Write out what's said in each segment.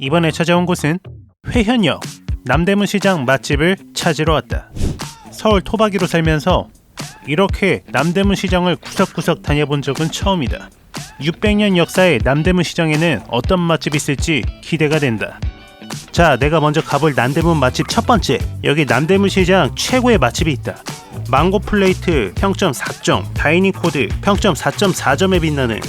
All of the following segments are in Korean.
이번에 찾아온 곳은 회현역 남대문 시장 맛집을 찾으러 왔다. 서울 토박이로 살면서 이렇게 남대문 시장을 구석구석 다녀본 적은 처음이다. 600년 역사의 남대문 시장에는 어떤 맛집이 있을지 기대가 된다. 자, 내가 먼저 가볼 남대문 맛집 첫 번째. 여기 남대문 시장 최고의 맛집이 있다. 망고 플레이트 평점 4점, 다이닝 코드 평점 4.4점에 빛나는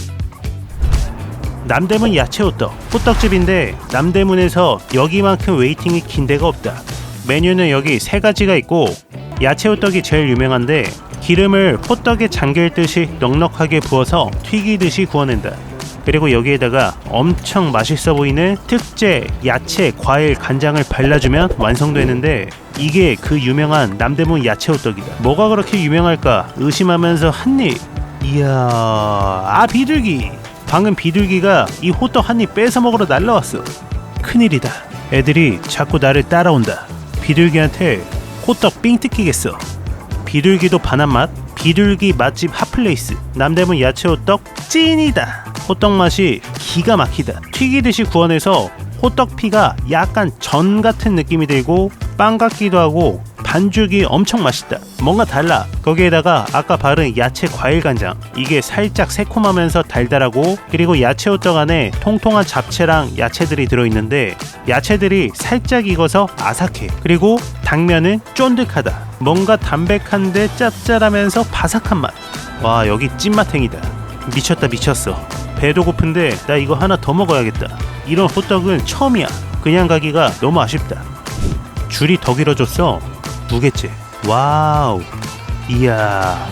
남대문 야채 호떡. 호떡집인데 남대문에서 여기만큼 웨이팅이 긴 데가 없다. 메뉴는 여기 세 가지가 있고 야채 호떡이 제일 유명한데 기름을 호떡에 잠길 듯이 넉넉하게 부어서 튀기듯이 구워낸다. 그리고 여기에다가 엄청 맛있어 보이는 특제 야채, 과일, 간장을 발라주면 완성되는데 이게 그 유명한 남대문 야채 호떡이다. 뭐가 그렇게 유명할까 의심하면서 한 입. 이야, 아 비둘기. 방금 비둘기가 이 호떡 한 입 뺏어 먹으러 날라왔어. 큰일이다. 애들이 자꾸 나를 따라온다. 비둘기한테 호떡 삥 뜯기겠어. 비둘기도 반한 맛. 비둘기 맛집 핫플레이스. 남대문 야채 호떡 찐이다. 호떡 맛이 기가 막히다. 튀기듯이 구워내서 호떡 피가 약간 전 같은 느낌이 들고 빵 같기도 하고 반죽이 엄청 맛있다. 뭔가 달라. 거기에다가 아까 바른 야채 과일 간장. 이게 살짝 새콤하면서 달달하고 그리고 야채 호떡 안에 통통한 잡채랑 야채들이 들어있는데 야채들이 살짝 익어서 아삭해. 그리고 당면은 쫀득하다. 뭔가 담백한데 짭짤하면서 바삭한 맛. 와 여기 찐맛탱이다. 미쳤다 미쳤어. 배도 고픈데 나 이거 하나 더 먹어야겠다. 이런 호떡은 처음이야. 그냥 가기가 너무 아쉽다. 줄이 더 길어졌어. 두 개째. 와우. 이야.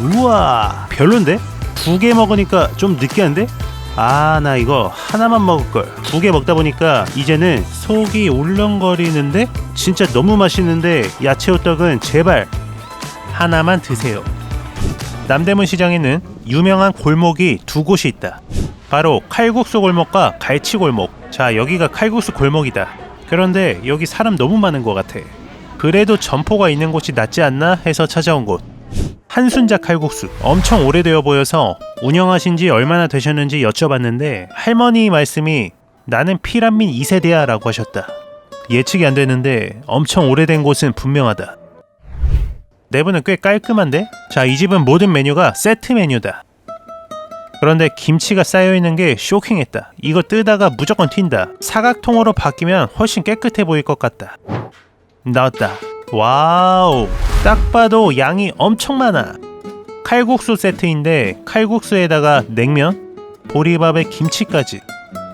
우와. 별론데? 두 개 먹으니까 좀 느끼한데? 아, 나 이거 하나만 먹을 걸. 두 개 먹다 보니까 이제는 속이 울렁거리는데 진짜 너무 맛있는데 야채 호떡은 제발 하나만 드세요. 남대문 시장에는 유명한 골목이 두 곳이 있다. 바로 칼국수 골목과 갈치 골목. 자, 여기가 칼국수 골목이다. 그런데 여기 사람 너무 많은 것 같아. 그래도 점포가 있는 곳이 낫지 않나 해서 찾아온 곳. 한순자 칼국수. 엄청 오래되어 보여서 운영하신 지 얼마나 되셨는지 여쭤봤는데 할머니 말씀이 나는 피란민 2세대야 라고 하셨다. 예측이 안 되는데 엄청 오래된 곳은 분명하다. 내부는 꽤 깔끔한데? 자, 이 집은 모든 메뉴가 세트 메뉴다. 그런데 김치가 쌓여 있는 게 쇼킹했다. 이거 뜨다가 무조건 튄다. 사각통으로 바뀌면 훨씬 깨끗해 보일 것 같다. 나왔다. 와우. 딱 봐도 양이 엄청 많아. 칼국수 세트인데 칼국수에다가 냉면, 보리밥에 김치까지.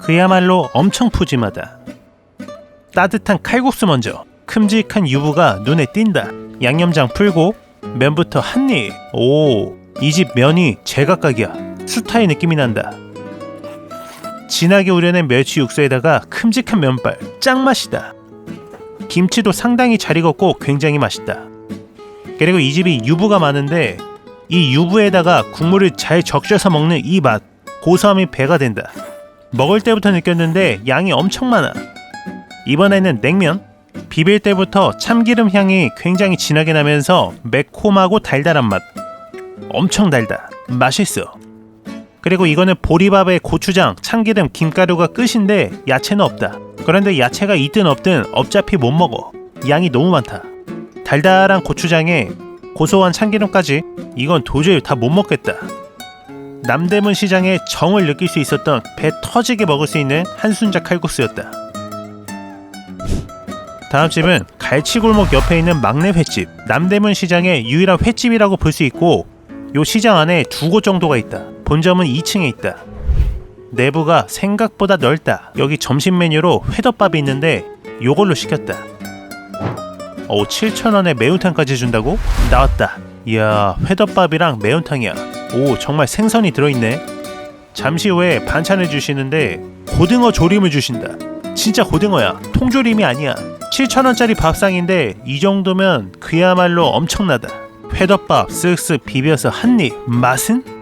그야말로 엄청 푸짐하다. 따뜻한 칼국수 먼저. 큼직한 유부가 눈에 띈다. 양념장 풀고 면부터 한 입. 오, 이 집 면이 제각각이야. 수타의 느낌이 난다. 진하게 우려낸 멸치 육수에다가 큼직한 면발, 짱맛이다. 김치도 상당히 잘 익었고 굉장히 맛있다. 그리고 이 집이 유부가 많은데 이 유부에다가 국물을 잘 적셔서 먹는 이 맛, 고소함이 배가 된다. 먹을 때부터 느꼈는데 양이 엄청 많아. 이번에는 냉면. 비빌 때부터 참기름 향이 굉장히 진하게 나면서 매콤하고 달달한 맛. 엄청 달다. 맛있어. 그리고 이거는 보리밥에 고추장, 참기름, 김가루가 끝인데 야채는 없다. 그런데 야채가 있든 없든 어차피 못 먹어. 양이 너무 많다. 달달한 고추장에 고소한 참기름까지 이건 도저히 다 못 먹겠다. 남대문 시장의 정을 느낄 수 있었던 배 터지게 먹을 수 있는 한순자 칼국수였다. 다음 집은 갈치골목 옆에 있는 막내 횟집. 남대문 시장의 유일한 횟집이라고 볼 수 있고 요 시장 안에 두 곳 정도가 있다. 본점은 2층에 있다. 내부가 생각보다 넓다. 여기 점심 메뉴로 회덮밥이 있는데 요걸로 시켰다. 오 7,000원에 매운탕까지 준다고? 나왔다. 이야 회덮밥이랑 매운탕이야. 오 정말 생선이 들어있네. 잠시 후에 반찬을 주시는데 고등어 조림을 주신다. 진짜 고등어야. 통조림이 아니야. 7,000원짜리 밥상인데 이 정도면 그야말로 엄청나다. 회덮밥 쓱쓱 비벼서 한 입. 맛은?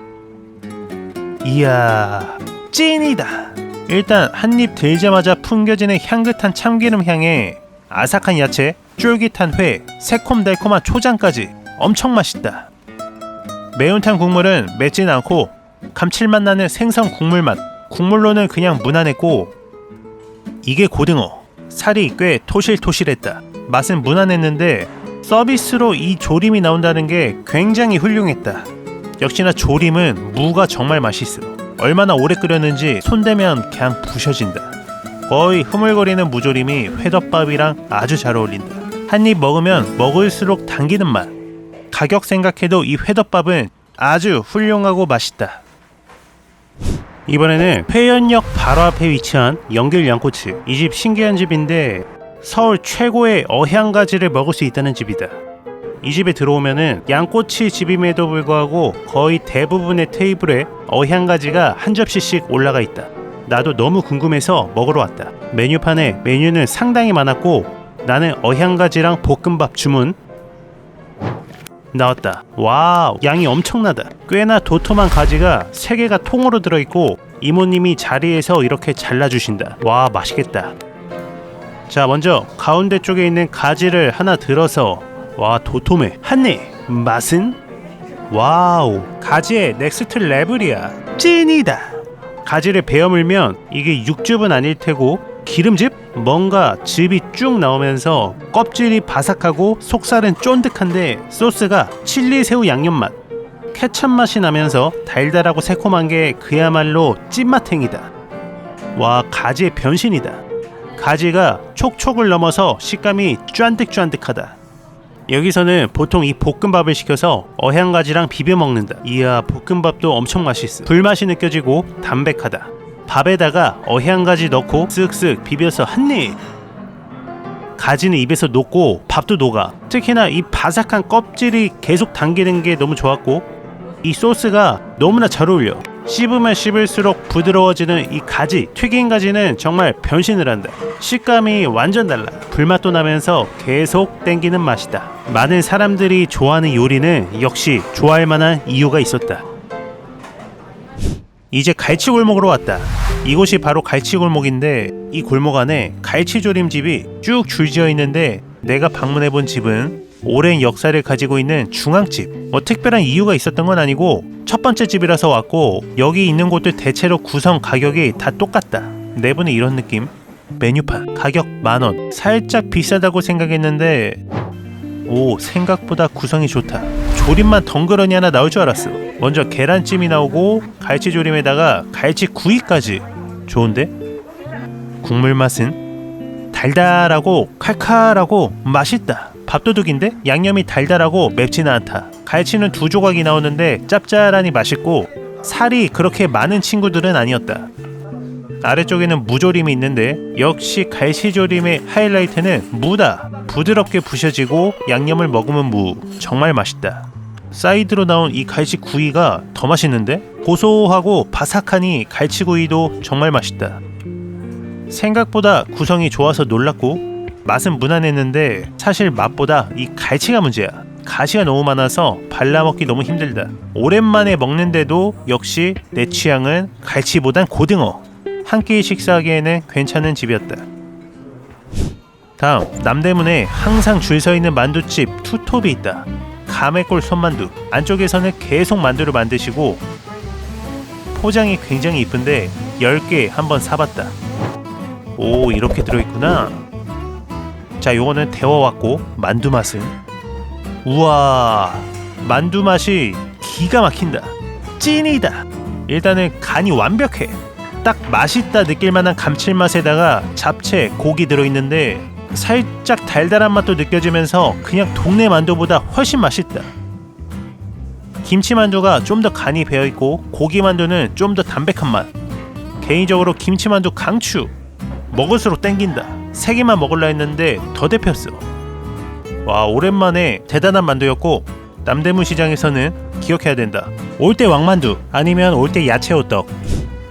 이야 찐이다. 일단 한 입 들자마자 풍겨지는 향긋한 참기름 향에 아삭한 야채, 쫄깃한 회, 새콤달콤한 초장까지 엄청 맛있다. 매운탕 국물은 맵진 않고 감칠맛 나는 생선 국물 맛. 국물로는 그냥 무난했고 이게 고등어. 살이 꽤 토실토실했다. 맛은 무난했는데 서비스로 이 조림이 나온다는 게 굉장히 훌륭했다. 역시나 조림은 무가 정말 맛있어. 얼마나 오래 끓였는지 손대면 그냥 부셔진다. 거의 흐물거리는 무조림이 회덮밥이랑 아주 잘 어울린다. 한 입 먹으면 먹을수록 당기는 맛. 가격 생각해도 이 회덮밥은 아주 훌륭하고 맛있다. 이번에는 회연역 바로 앞에 위치한 연길 양꼬치. 이 집 신기한 집인데 서울 최고의 어향가지를 먹을 수 있다는 집이다. 이 집에 들어오면은 양꼬치 집임에도 불구하고 거의 대부분의 테이블에 어향가지가 한 접시씩 올라가 있다. 나도 너무 궁금해서 먹으러 왔다. 메뉴판에 메뉴는 상당히 많았고 나는 어향가지랑 볶음밥 주문 나왔다. 와우, 양이 엄청나다. 꽤나 도톰한 가지가 세 개가 통으로 들어있고 이모님이 자리에서 이렇게 잘라주신다. 와, 맛있겠다. 자, 먼저 가운데 쪽에 있는 가지를 하나 들어서 와, 도톰해. 한입. 맛은? 와우, 가지의 넥스트 레벨이야. 찐이다. 가지를 베어 물면 이게 육즙은 아닐 테고 기름즙? 뭔가 즙이 쭉 나오면서 껍질이 바삭하고 속살은 쫀득한데 소스가 칠리 새우 양념 맛 케찹 맛이 나면서 달달하고 새콤한 게 그야말로 찐맛탱이다 와 가지의 변신이다 가지가 촉촉을 넘어서 식감이 쫀득쫀득하다 여기서는 보통 이 볶음밥을 시켜서 어향가지랑 비벼 먹는다 이야 볶음밥도 엄청 맛있어 불맛이 느껴지고 담백하다. 밥에다가 어향가지 넣고 쓱쓱 비벼서 한 입! 가지는 입에서 녹고 밥도 녹아. 특히나 이 바삭한 껍질이 계속 당기는 게 너무 좋았고 이 소스가 너무나 잘 어울려 씹으면 씹을수록 부드러워지는 이 가지 튀긴 가지는 정말 변신을 한다. 식감이 완전 달라. 불맛도 나면서 계속 땡기는 맛이다. 많은 사람들이 좋아하는 요리는 역시 좋아할 만한 이유가 있었다. 이제 갈치 골목으로 왔다. 이곳이 바로 갈치 골목인데 이 골목 안에 갈치 조림집이 쭉 줄지어 있는데 내가 방문해 본 집은 오랜 역사를 가지고 있는 중앙집. 뭐 특별한 이유가 있었던 건 아니고 첫 번째 집이라서 왔고 여기 있는 곳들 대체로 구성 가격이 다 똑같다. 내부는 이런 느낌. 메뉴판 가격 만 원. 살짝 비싸다고 생각했는데 오 생각보다 구성이 좋다. 조림만 덩그러니 하나 나올 줄 알았어. 먼저 계란찜이 나오고 갈치조림에다가 갈치구이까지 좋은데? 국물 맛은 달달하고 칼칼하고 맛있다. 밥도둑인데 양념이 달달하고 맵지는 않다. 갈치는 두 조각이 나오는데 짭짤하니 맛있고 살이 그렇게 많은 친구들은 아니었다. 아래쪽에는 무조림이 있는데 역시 갈치조림의 하이라이트는 무다. 부드럽게 부셔지고 양념을 먹으면 무. 정말 맛있다. 사이드로 나온 이 갈치구이가 더 맛있는데? 고소하고 바삭하니 갈치구이도 정말 맛있다. 생각보다 구성이 좋아서 놀랐고 맛은 무난했는데 사실 맛보다 이 갈치가 문제야. 가시가 너무 많아서 발라먹기 너무 힘들다. 오랜만에 먹는데도 역시 내 취향은 갈치보단 고등어. 한 끼 식사하기에는 괜찮은 집이었다. 다음 남대문에 항상 줄 서 있는 만두집 투톱이 있다. 감의골 손만두 안쪽에서는 계속 만두를 만드시고 포장이 굉장히 이쁜데 10개 한번 사봤다 오 이렇게 들어있구나 자 요거는 데워왔고 만두 맛은 우와 만두 맛이 기가 막힌다 찐이다 일단은 간이 완벽해 딱 맛있다 느낄 만한 감칠맛에다가 잡채 고기 들어있는데 살짝 달달한 맛도 느껴지면서 그냥 동네 만두보다 훨씬 맛있다. 김치 만두가 좀 더 간이 배어 있고 고기 만두는 좀 더 담백한 맛. 개인적으로 김치 만두 강추. 먹을수록 땡긴다. 세 개만 먹을라 했는데 더 대폈어. 와 오랜만에 대단한 만두였고 남대문 시장에서는 기억해야 된다. 올 때 왕만두 아니면 올 때 야채 호떡.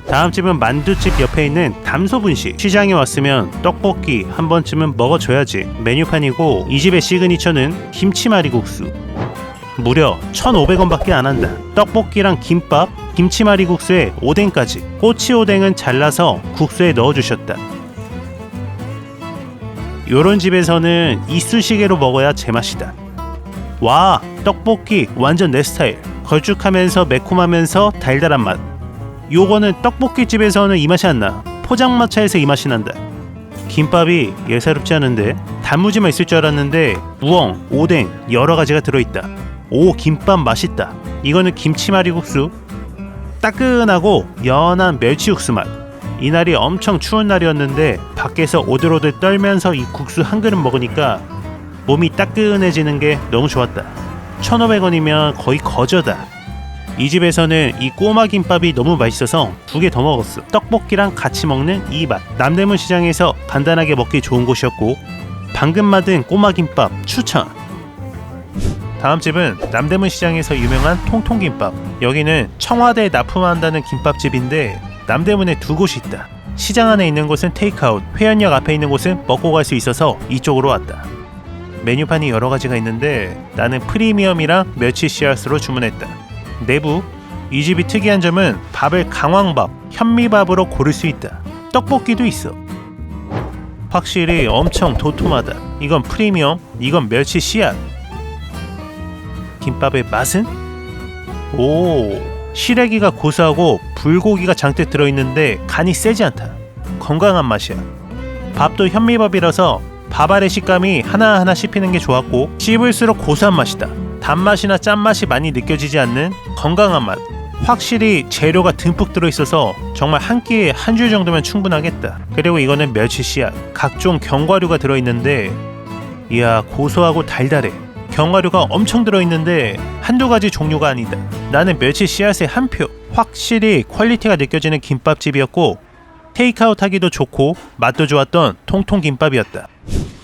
다음 집은 만두집 옆에 있는 담소분식. 시장에 왔으면 떡볶이 한 번쯤은 먹어줘야지. 메뉴판이고 이 집의 시그니처는 김치말이국수. 무려 1,500원밖에 안 한다. 떡볶이랑 김밥 김치말이국수에 오뎅까지. 꼬치오뎅은 잘라서 국수에 넣어주셨다 요런 집에서는 이쑤시개로 먹어야 제맛이다 와 떡볶이 완전 내 스타일 걸쭉하면서 매콤하면서 달달한 맛 요거는 떡볶이 집에서는 이 맛이 안 나. 포장마차에서 이 맛이 난다. 김밥이 예사롭지 않은데 단무지만 있을 줄 알았는데 우엉, 오뎅 여러 가지가 들어있다. 오 김밥 맛있다. 이거는 김치말이국수. 따끈하고 연한 멸치 육수 맛. 이날이 엄청 추운 날이었는데 밖에서 오들오들 떨면서 이 국수 한 그릇 먹으니까 몸이 따끈해지는 게 너무 좋았다. 1,500원이면 거의 거저다. 이 집에서는 이 꼬마 김밥이 너무 맛있어서 두 개 더 먹었어. 떡볶이랑 같이 먹는 이 맛. 남대문 시장에서 간단하게 먹기 좋은 곳이었고 방금 만든 꼬마 김밥 추천. 다음 집은 남대문 시장에서 유명한 통통김밥. 여기는 청와대에 납품한다는 김밥집인데 남대문에 두 곳이 있다. 시장 안에 있는 곳은 테이크아웃, 회원역 앞에 있는 곳은 먹고 갈 수 있어서 이쪽으로 왔다. 메뉴판이 여러 가지가 있는데 나는 프리미엄이랑 멸치 씨앗으로 주문했다. 내부 이 집이 특이한 점은 밥을 강황밥, 현미밥으로 고를 수 있다. 떡볶이도 있어. 확실히 엄청 도톰하다. 이건 프리미엄, 이건 멸치 씨앗. 김밥의 맛은? 오, 시래기가 고소하고 불고기가 잔뜩 들어있는데 간이 세지 않다. 건강한 맛이야. 밥도 현미밥이라서 밥 아래 식감이 하나하나 씹히는 게 좋았고 씹을수록 고소한 맛이다. 단맛이나 짠맛이 많이 느껴지지 않는 건강한 맛. 확실히 재료가 듬뿍 들어있어서 정말 한 끼에 한 줄 정도면 충분하겠다. 그리고 이거는 멸치 씨앗, 각종 견과류가 들어있는데 이야 고소하고 달달해. 견과류가 엄청 들어있는데 한두 가지 종류가 아니다. 나는 멸치 씨앗의 한 표. 확실히 퀄리티가 느껴지는 김밥집이었고 테이크아웃 하기도 좋고 맛도 좋았던 통통 김밥이었다.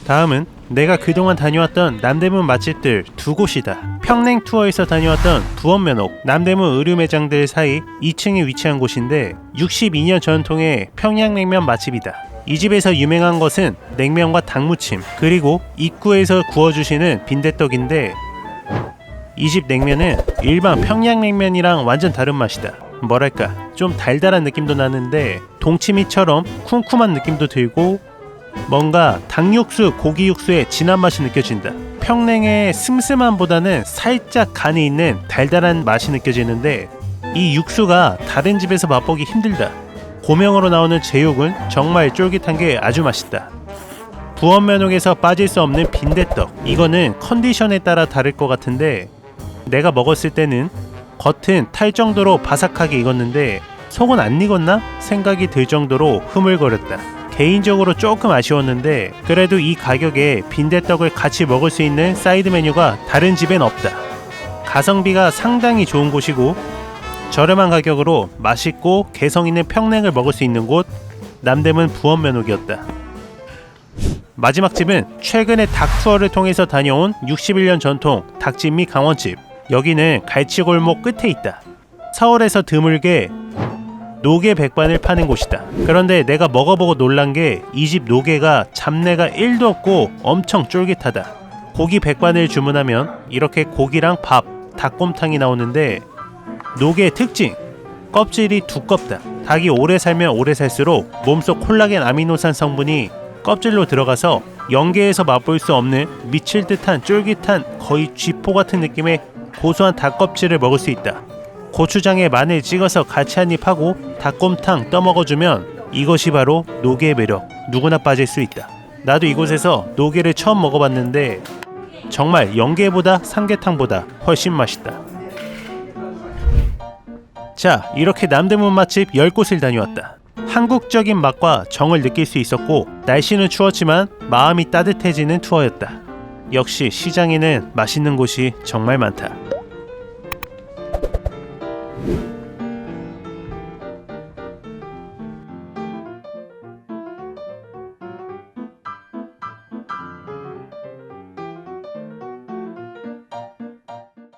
다음은 내가 그동안 다녀왔던 남대문 맛집들 두 곳이다. 평냉 투어에서 다녀왔던 부원면옥, 남대문 의류 매장들 사이 2층에 위치한 곳인데 62년 전통의 평양냉면 맛집이다. 이 집에서 유명한 것은 냉면과 닭무침, 그리고 입구에서 구워주시는 빈대떡인데 이 집 냉면은 일반 평양냉면이랑 완전 다른 맛이다. 뭐랄까 좀 달달한 느낌도 나는데 동치미처럼 쿰쿰한 느낌도 들고 뭔가 닭육수, 고기육수의 진한 맛이 느껴진다. 평냉의 슴슴함보다는 살짝 간이 있는 달달한 맛이 느껴지는데 이 육수가 다른 집에서 맛보기 힘들다. 고명으로 나오는 제육은 정말 쫄깃한 게 아주 맛있다. 부원 면옥에서 빠질 수 없는 빈대떡. 이거는 컨디션에 따라 다를 것 같은데 내가 먹었을 때는 겉은 탈 정도로 바삭하게 익었는데 속은 안 익었나 생각이 들 정도로 흐물거렸다. 개인적으로 조금 아쉬웠는데 그래도 이 가격에 빈대떡을 같이 먹을 수 있는 사이드 메뉴가 다른 집엔 없다. 가성비가 상당히 좋은 곳이고 저렴한 가격으로 맛있고 개성 있는 평냉을 먹을 수 있는 곳 남대문 부원면옥이었다. 마지막 집은 최근에 닭 투어를 통해서 다녀온 61년 전통 닭집 및 강원집. 여기는 갈치골목 끝에 있다. 서울에서 드물게 노게 백반을 파는 곳이다. 그런데 내가 먹어보고 놀란 게 이 집 노게가 잡내가 1도 없고 엄청 쫄깃하다. 고기 백반을 주문하면 이렇게 고기랑 밥, 닭곰탕이 나오는데 노게의 특징 껍질이 두껍다. 닭이 오래 살면 오래 살수록 몸속 콜라겐 아미노산 성분이 껍질로 들어가서 연계에서 맛볼 수 없는 미칠 듯한 쫄깃한 거의 쥐포 같은 느낌의 고소한 닭 껍질을 먹을 수 있다. 고추장에 마늘 찍어서 같이 한 입 하고 닭곰탕 떠먹어주면 이것이 바로 노게의 매력. 누구나 빠질 수 있다. 나도 이곳에서 노게를 처음 먹어봤는데 정말 연게보다 삼계탕보다 훨씬 맛있다. 자, 이렇게 남대문 맛집 10곳을 다녀왔다. 한국적인 맛과 정을 느낄 수 있었고 날씨는 추웠지만 마음이 따뜻해지는 투어였다. 역시 시장에는 맛있는 곳이 정말 많다.